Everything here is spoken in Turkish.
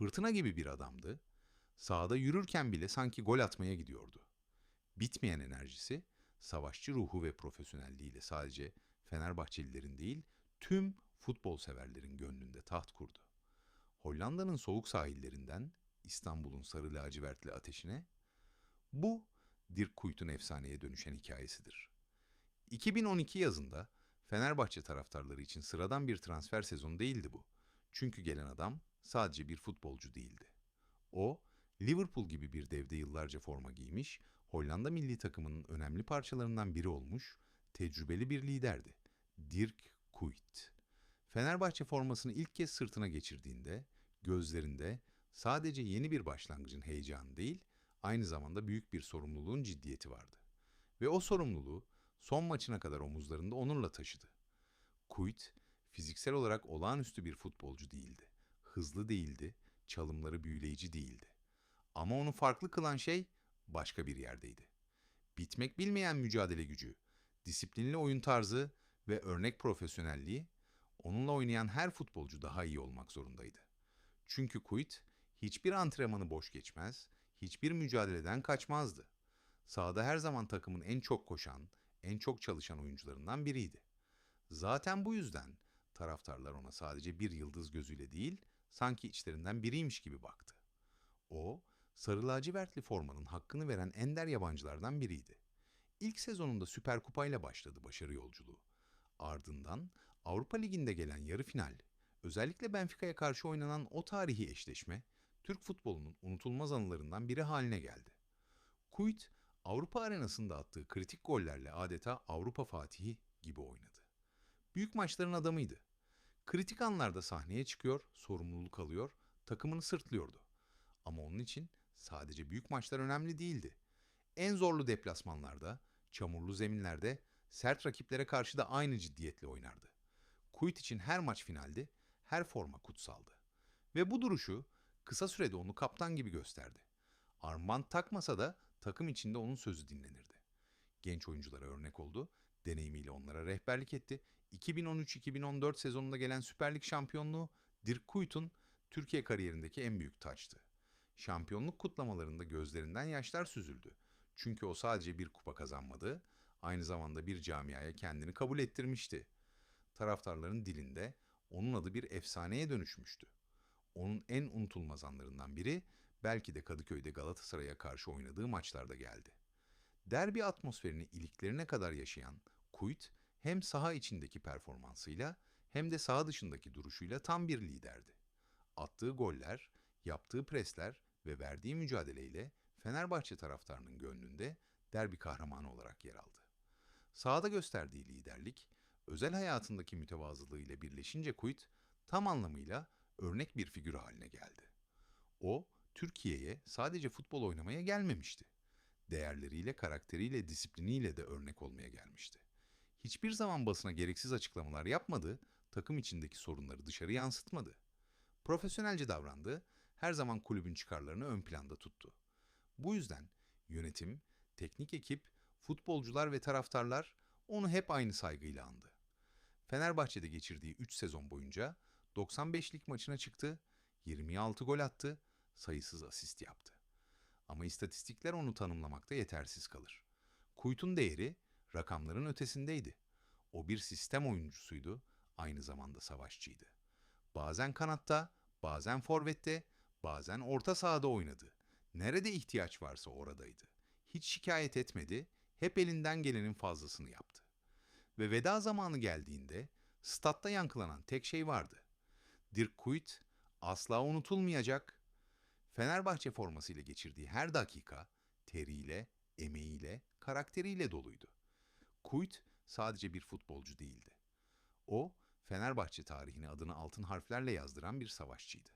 Fırtına gibi bir adamdı. Sahada yürürken bile sanki gol atmaya gidiyordu. Bitmeyen enerjisi, savaşçı ruhu ve profesyonelliğiyle sadece Fenerbahçelilerin değil, tüm futbol severlerin gönlünde taht kurdu. Hollanda'nın soğuk sahillerinden İstanbul'un sarı lacivertli ateşine, bu Dirk Kuyt'un efsaneye dönüşen hikayesidir. 2012 yazında Fenerbahçe taraftarları için sıradan bir transfer sezonu değildi bu. Çünkü gelen adam sadece bir futbolcu değildi. O, Liverpool gibi bir devde yıllarca forma giymiş, Hollanda milli takımının önemli parçalarından biri olmuş, tecrübeli bir liderdi. Dirk Kuyt. Fenerbahçe formasını ilk kez sırtına geçirdiğinde, gözlerinde sadece yeni bir başlangıcın heyecanı değil, aynı zamanda büyük bir sorumluluğun ciddiyeti vardı. Ve o sorumluluğu son maçına kadar omuzlarında onurla taşıdı. Kuyt, fiziksel olarak olağanüstü bir futbolcu değildi. Hızlı değildi, çalımları büyüleyici değildi. Ama onu farklı kılan şey başka bir yerdeydi. Bitmek bilmeyen mücadele gücü, disiplinli oyun tarzı ve örnek profesyonelliği onunla oynayan her futbolcu daha iyi olmak zorundaydı. Çünkü Kuyt hiçbir antrenmanı boş geçmez, hiçbir mücadeleden kaçmazdı. Sahada her zaman takımın en çok koşan, en çok çalışan oyuncularından biriydi. Zaten bu yüzden taraftarlar ona sadece bir yıldız gözüyle değil, sanki içlerinden biriymiş gibi baktı. O, sarı lacivertli formanın hakkını veren ender yabancılardan biriydi. İlk sezonunda Süper Kupa ile başladı başarı yolculuğu. Ardından Avrupa Ligi'nde gelen yarı final, özellikle Benfica'ya karşı oynanan o tarihi eşleşme, Türk futbolunun unutulmaz anılarından biri haline geldi. Kuyt, Avrupa arenasında attığı kritik gollerle adeta Avrupa Fatihi gibi oynadı. Büyük maçların adamıydı. Kritik anlarda sahneye çıkıyor, sorumluluk alıyor, takımını sırtlıyordu. Ama onun için sadece büyük maçlar önemli değildi. En zorlu deplasmanlarda, çamurlu zeminlerde, sert rakiplere karşı da aynı ciddiyetle oynardı. Kuyt için her maç finaldi, her forma kutsaldı. Ve bu duruşu kısa sürede onu kaptan gibi gösterdi. Armband takmasa da takım içinde onun sözü dinlenirdi. Genç oyunculara örnek oldu, deneyimiyle onlara rehberlik etti. 2013-2014 sezonunda gelen Süper Lig şampiyonluğu Dirk Kuyt'un Türkiye kariyerindeki en büyük taçtı. Şampiyonluk kutlamalarında gözlerinden yaşlar süzüldü. Çünkü o sadece bir kupa kazanmadı, aynı zamanda bir camiaya kendini kabul ettirmişti. Taraftarların dilinde onun adı bir efsaneye dönüşmüştü. Onun en unutulmaz anlarından biri belki de Kadıköy'de Galatasaray'a karşı oynadığı maçlarda geldi. Derbi atmosferini iliklerine kadar yaşayan Kuyt hem saha içindeki performansıyla hem de saha dışındaki duruşuyla tam bir liderdi. Attığı goller, yaptığı presler ve verdiği mücadeleyle Fenerbahçe taraftarının gönlünde derbi kahramanı olarak yer aldı. Sahada gösterdiği liderlik, özel hayatındaki mütevazılığıyla birleşince Kuyt tam anlamıyla örnek bir figür haline geldi. O, Türkiye'ye sadece futbol oynamaya gelmemişti. Değerleriyle, karakteriyle, disipliniyle de örnek olmaya gelmişti. Hiçbir zaman basına gereksiz açıklamalar yapmadı, takım içindeki sorunları dışarı yansıtmadı. Profesyonelce davrandı, her zaman kulübün çıkarlarını ön planda tuttu. Bu yüzden yönetim, teknik ekip, futbolcular ve taraftarlar onu hep aynı saygıyla andı. Fenerbahçe'de geçirdiği 3 sezon boyunca 95'lik maçına çıktı, 26 gol attı, sayısız asist yaptı. Ama istatistikler onu tanımlamakta yetersiz kalır. Kuyt'un değeri rakamların ötesindeydi. O bir sistem oyuncusuydu, aynı zamanda savaşçıydı. Bazen kanatta, bazen forvette, bazen orta sahada oynadı. Nerede ihtiyaç varsa oradaydı. Hiç şikayet etmedi, hep elinden gelenin fazlasını yaptı. Ve veda zamanı geldiğinde statta yankılanan tek şey vardı. Dirk Kuyt asla unutulmayacak. Fenerbahçe formasıyla geçirdiği her dakika teriyle, emeğiyle, karakteriyle doluydu. Kuyt sadece bir futbolcu değildi. O, Fenerbahçe tarihine adını altın harflerle yazdıran bir savaşçıydı.